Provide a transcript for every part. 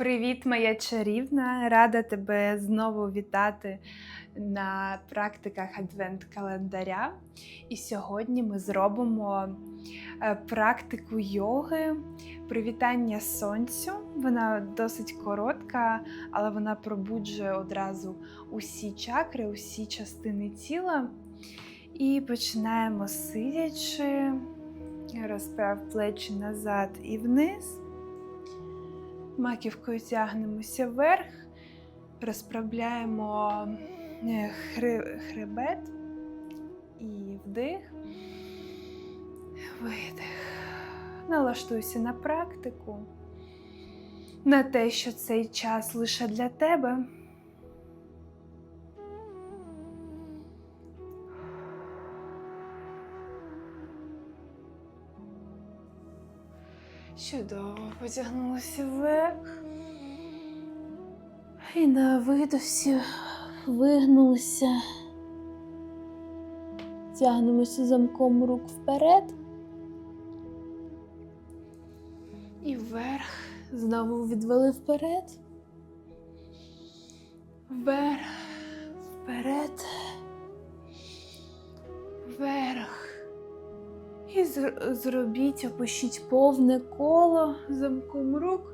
Привіт, моя чарівна! Рада тебе знову вітати на практиках адвент-календаря. І сьогодні ми зробимо е, практику йоги, привітання сонцю. Вона досить коротка, але вона пробуджує одразу усі чакри, усі частини тіла. І починаємо сидячи, розправ плечі назад і вниз. Маківкою тягнемося вверх, розправляємо е, хри- хребет і вдих, видих. Налаштуйся на практику, на те, що цей час лише для тебе. Чудово потягнулося вверх. І на видосі вигнулися. Тягнемося замком рук вперед. І вверх. Знову відвели вперед. Вверх. Вперед. Вверх. І зр- зробіть, опишіть повне коло замком рук,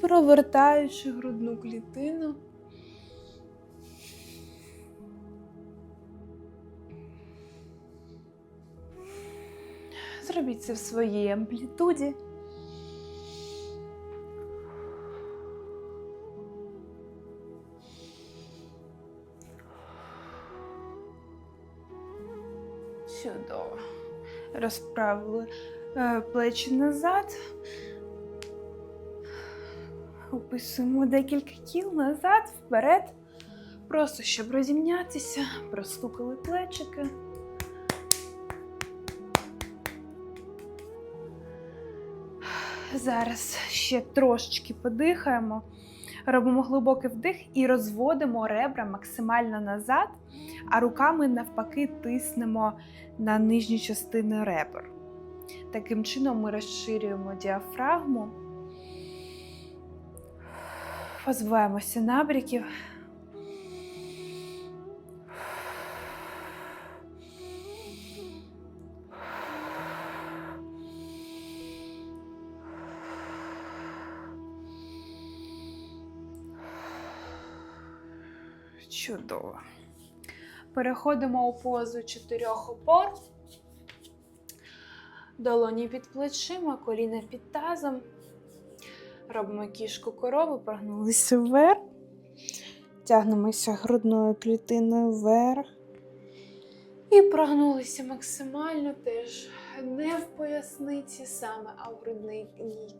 провертаючи грудну клітину. Зробіть це в своїй амплітуді. Розправили е, плечі назад. Описуємо декілька кіл назад, вперед. Просто щоб розімнятися, простукали плечики. Зараз ще трошечки подихаємо. Робимо глибокий вдих і розводимо ребра максимально назад, а руками навпаки тиснемо на нижню частину ребер. Таким чином ми розширюємо діафрагму, позбуваємося набріків. Чудово. Переходимо у позу чотирьох опор. Долоні під плечима, коліна під тазом. Робимо кішку корову, прогнулися вверх. Тягнемося грудною клітиною вверх. І прогнулися максимально теж не в поясниці саме, а в грудній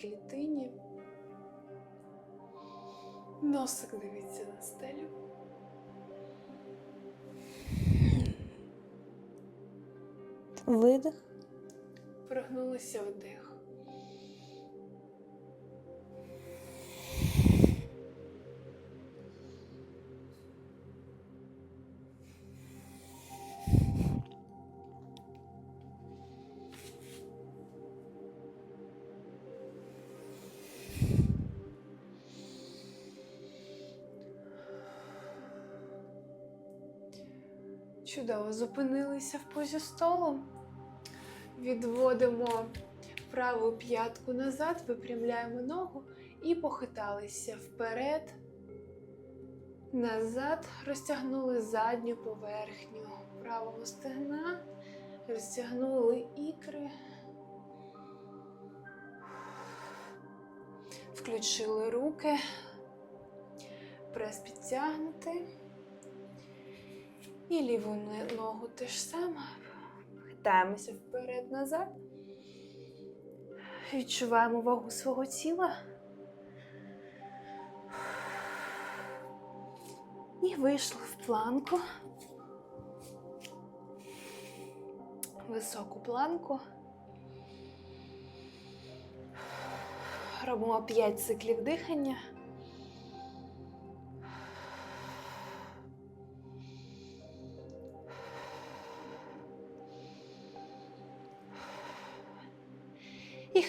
клітині. Носик дивиться на стелю. Видих. Прогнулися вдих. Чудово, зупинилися в позі столу. Відводимо праву п'ятку назад, випрямляємо ногу і похиталися вперед, назад, розтягнули задню поверхню правого стегна, розтягнули ікри, включили руки, прес підтягнути. І ліву ногу теж саме. Хитаємося вперед-назад. Відчуваємо вагу свого тіла. І вийшли в планку. Високу планку. Робимо 5 циклів дихання.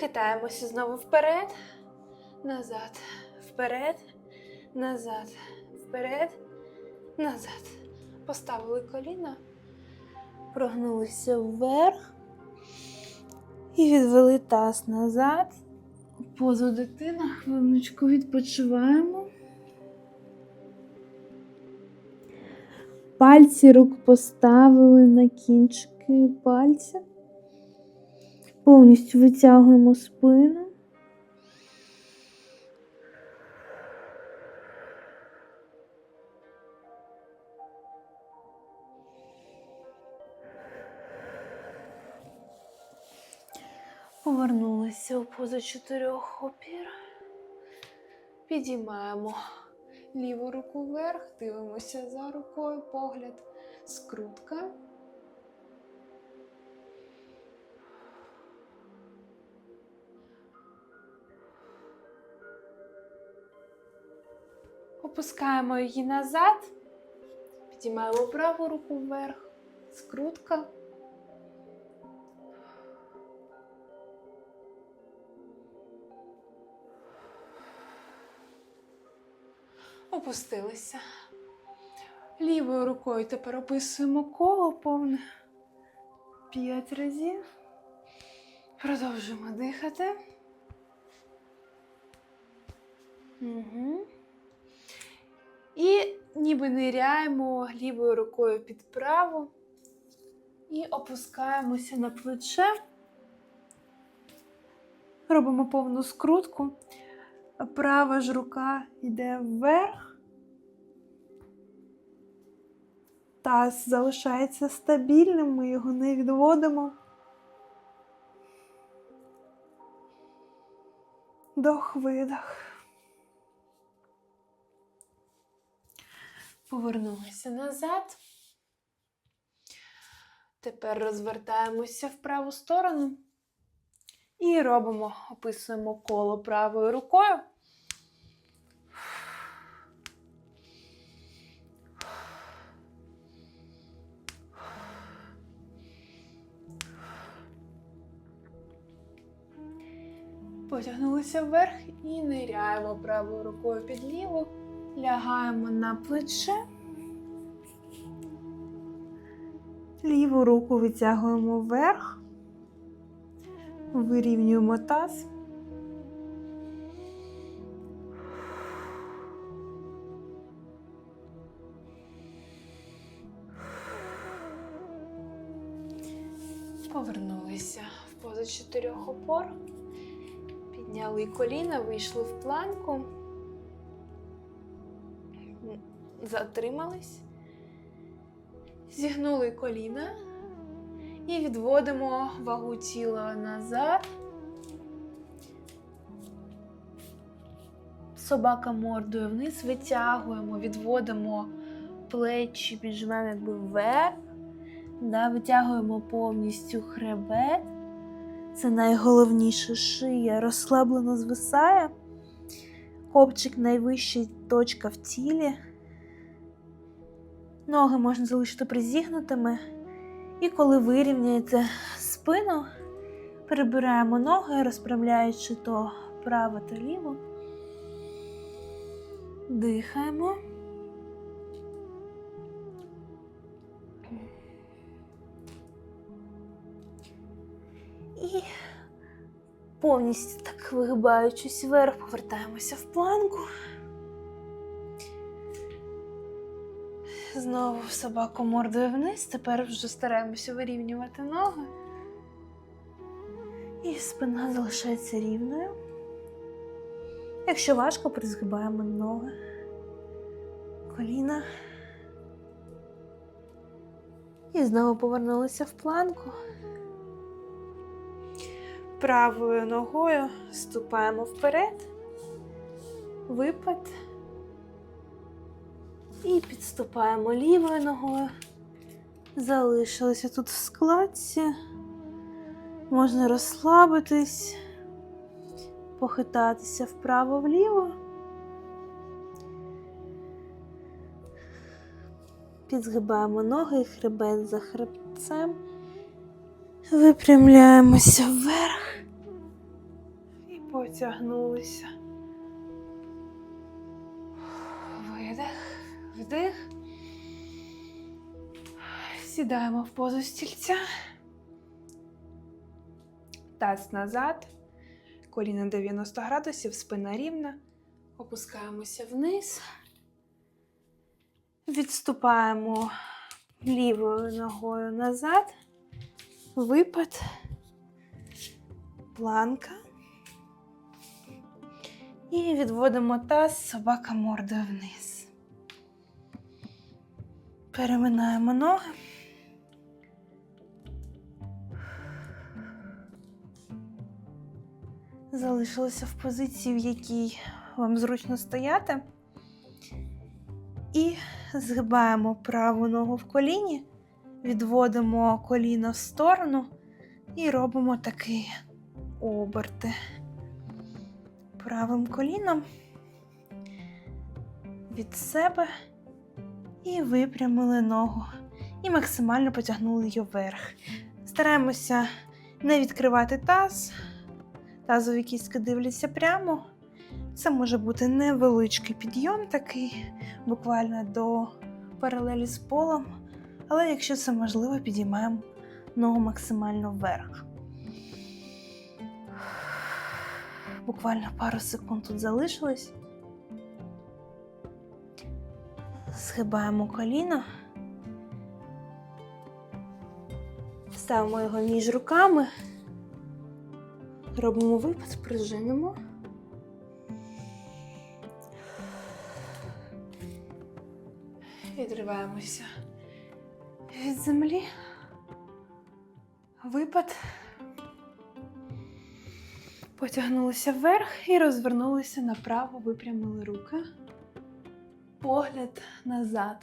Хитаємося знову вперед, назад, вперед, назад, вперед, назад. Поставили коліна, прогнулися вверх і відвели таз назад. Позу дитина, хвилиночку відпочиваємо. Пальці рук поставили на кінчики пальця. Повністю витягуємо спину. Повернулися у позу чотирьох опір. Підіймаємо ліву руку вверх, дивимося за рукою, погляд, скрутка. Опускаємо її назад, підіймаємо праву руку вверх, скрутка. Опустилися. Лівою рукою тепер описуємо коло повне. П'ять разів. Продовжуємо дихати. Угу. Ніби ниряємо лівою рукою під праву і опускаємося на плече. Робимо повну скрутку. Права ж рука йде вверх. Таз залишається стабільним, ми його не відводимо. Вдох, видох. Повернулися назад. Тепер розвертаємося в праву сторону і робимо, описуємо коло правою рукою. Потягнулися вверх і ниряємо правою рукою під ліву, лягаємо на плече. Ліву руку витягуємо вверх, вирівнюємо таз. Повернулися в позу чотирьох опор. Підняли коліна, вийшли в планку. Затримались. Зігнули коліна і відводимо вагу тіла назад. Собака мордою вниз, витягуємо, відводимо плечі, піджимаємо якби вверх. Да, витягуємо повністю хребет. Це найголовніше шия розслаблено звисає. Копчик найвища точка в тілі. Ноги можна залишити призігнутими. І коли вирівняєте спину, перебираємо ноги, розправляючи то право та ліво. Дихаємо. І повністю так вигибаючись вверх, повертаємося в планку. Знову собаку мордою вниз. Тепер вже стараємося вирівнювати ноги. І спина залишається рівною. Якщо важко, призгибаємо ноги, коліна. І знову повернулися в планку. Правою ногою ступаємо вперед, випад. І підступаємо лівою ногою. Залишилися тут в складці. Можна розслабитись, похитатися вправо-вліво. Підзгибаємо ноги і хребет за хребцем. Випрямляємося вверх і потягнулися Вдих. Сідаємо в позу стільця. Таз назад. Коліна 90 градусів, спина рівна. Опускаємося вниз. Відступаємо лівою ногою назад. Випад. Планка. І відводимо таз, собака мордою вниз. Переминаємо ноги. Залишилися в позиції, в якій вам зручно стояти. І згибаємо праву ногу в коліні, відводимо коліно в сторону і робимо такі оберти правим коліном від себе і випрямили ногу. І максимально потягнули її вверх. Стараємося не відкривати таз. Тазові кістки дивляться прямо. Це може бути невеличкий підйом такий, буквально до паралелі з полом. Але якщо це можливо, підіймаємо ногу максимально вверх. Буквально пару секунд тут залишилось. Згибаємо коліно. Ставимо його між руками. Робимо випад, прижимемо. Відриваємося від землі. Випад. Потягнулися вверх і розвернулися направо, випрямили руки. Погляд назад.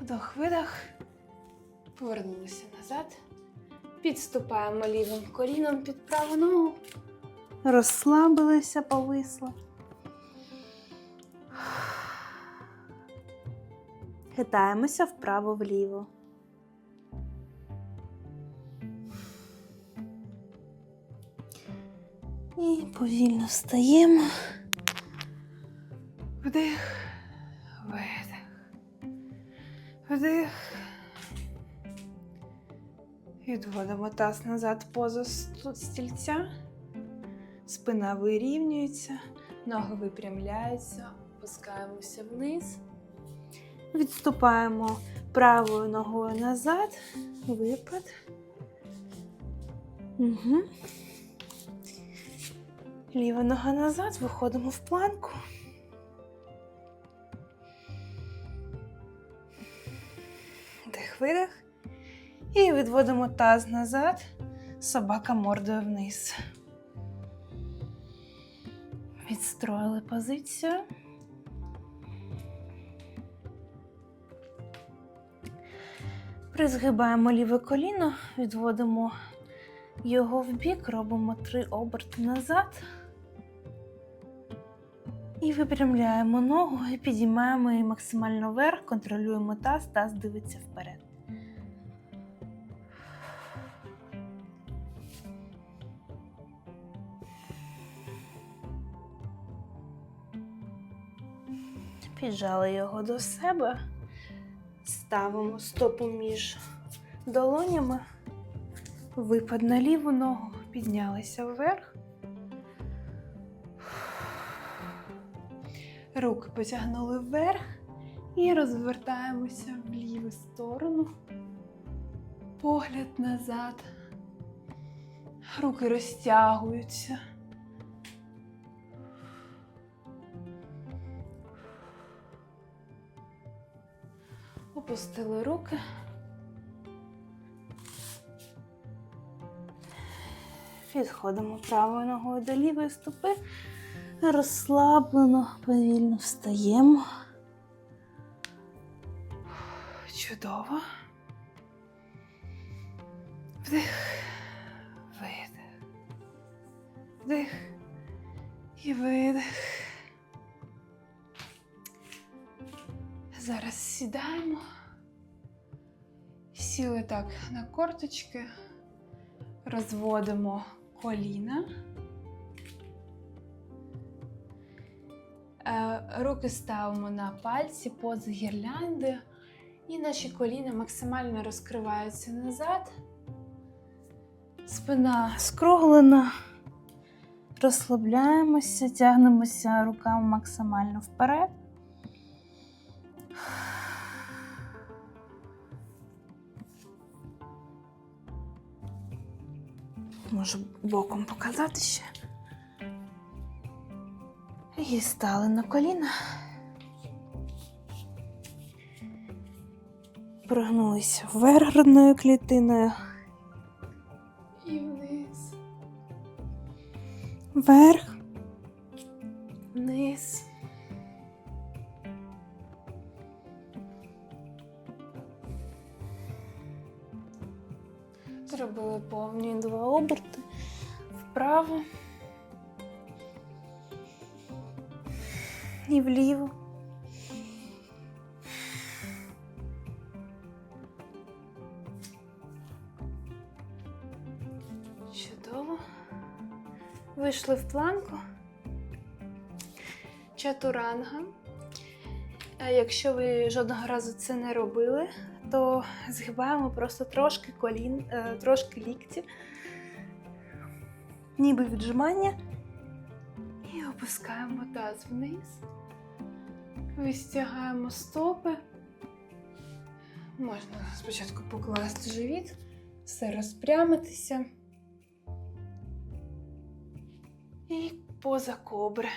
Вдох, видох. Повернулися назад. Підступаємо лівим коліном під праву ногу. Розслабилися, повисли. Хитаємося вправо-вліво. І повільно встаємо. Вдих, видих. Вдих. Відводимо таз назад поза стільця. Спина вирівнюється, ноги випрямляються, опускаємося вниз. Відступаємо правою ногою назад. Випад. Угу. Ліва нога назад, виходимо в планку. Вдих, видих. І відводимо таз назад, собака мордою вниз. Відстроїли позицію. Призгибаємо ліве коліно, відводимо його в бік, робимо три оберти назад. І випрямляємо ногу і підіймаємо її максимально вверх, контролюємо таз, таз дивиться вперед. Піджали його до себе, ставимо стопу між долонями, випад на ліву ногу, піднялися вверх. Руки потягнули вверх і розвертаємося в ліву сторону. Погляд назад. Руки розтягуються. Опустили руки. Відходимо правою ногою до лівої стопи. Розслаблено, повільно встаємо. Чудово. Вдих, видих. Вдих і видих. Зараз сідаємо. Сіли так на корточки, розводимо коліна. Руки ставимо на пальці поза гірлянди, і наші коліна максимально розкриваються назад. Спина скруглена. Розслабляємося, тягнемося руками максимально вперед. Можу боком показати ще. І стали на коліна. Прогнулися вверх грудною клітиною. І вниз. Вверх. Вниз. Зробили повні два оберти вправо і вліво. Чудово. Вийшли в планку. Чатуранга. Якщо ви жодного разу це не робили, то згибаємо просто трошки колін, е, трошки лікті, ніби віджимання. І опускаємо таз вниз. Вистягаємо стопи. Можна спочатку покласти живіт, все розпрямитися. І поза кобри.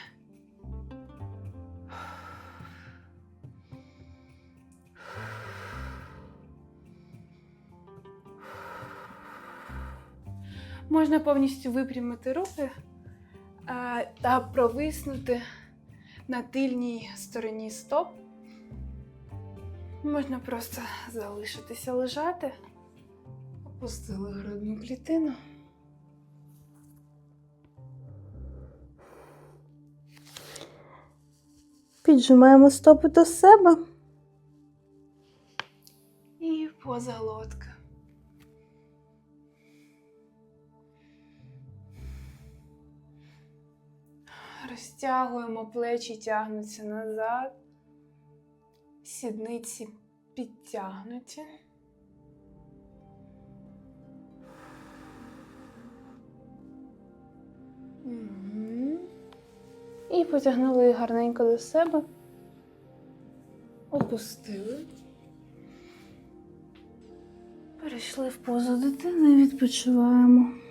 Можна повністю випрямити руки та провиснути на тильній стороні стоп. Можна просто залишитися лежати. Опустили грудну клітину. Піджимаємо стопи до себе. І поза лодка. Розтягуємо плечі, тягнуться назад. Сідниці підтягнуті. І потягнули гарненько до себе. Опустили. Перейшли в позу дитини і відпочиваємо.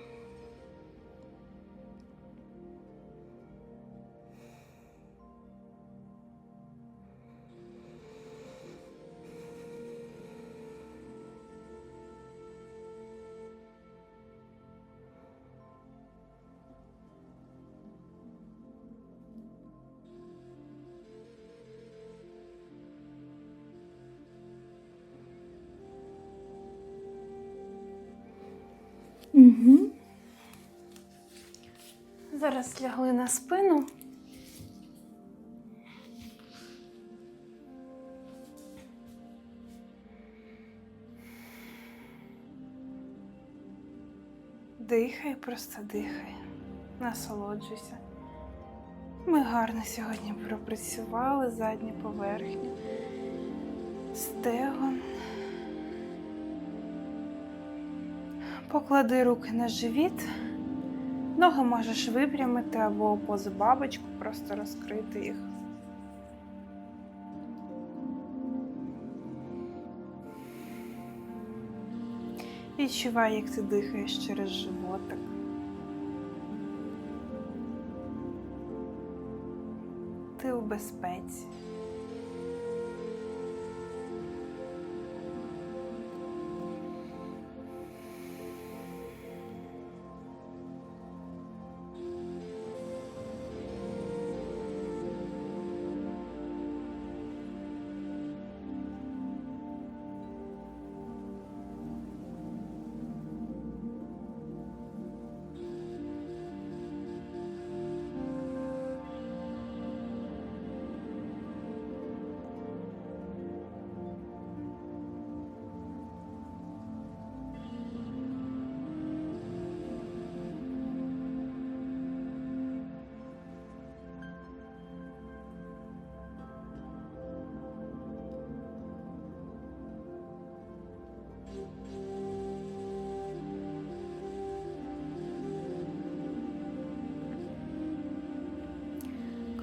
Зараз лягли на спину. Дихай, просто дихай, насолоджуйся. Ми гарно сьогодні пропрацювали задню поверхню, стегон. Поклади руки на живіт. Ноги можеш випрямити або позу бабочку, просто розкрити їх. Відчувай, як ти дихаєш через животик. Ти у безпеці.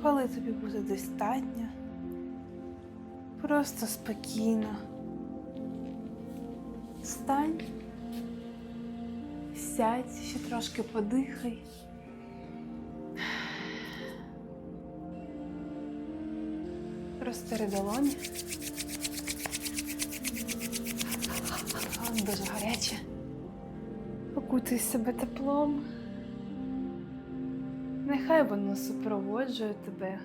Коли тобі буде достатньо, просто спокійно. Встань, сядь, ще трошки подихай. Розтери долоні. Дуже гаряче. Окутай себе теплом. Нехай воно супроводжує тебе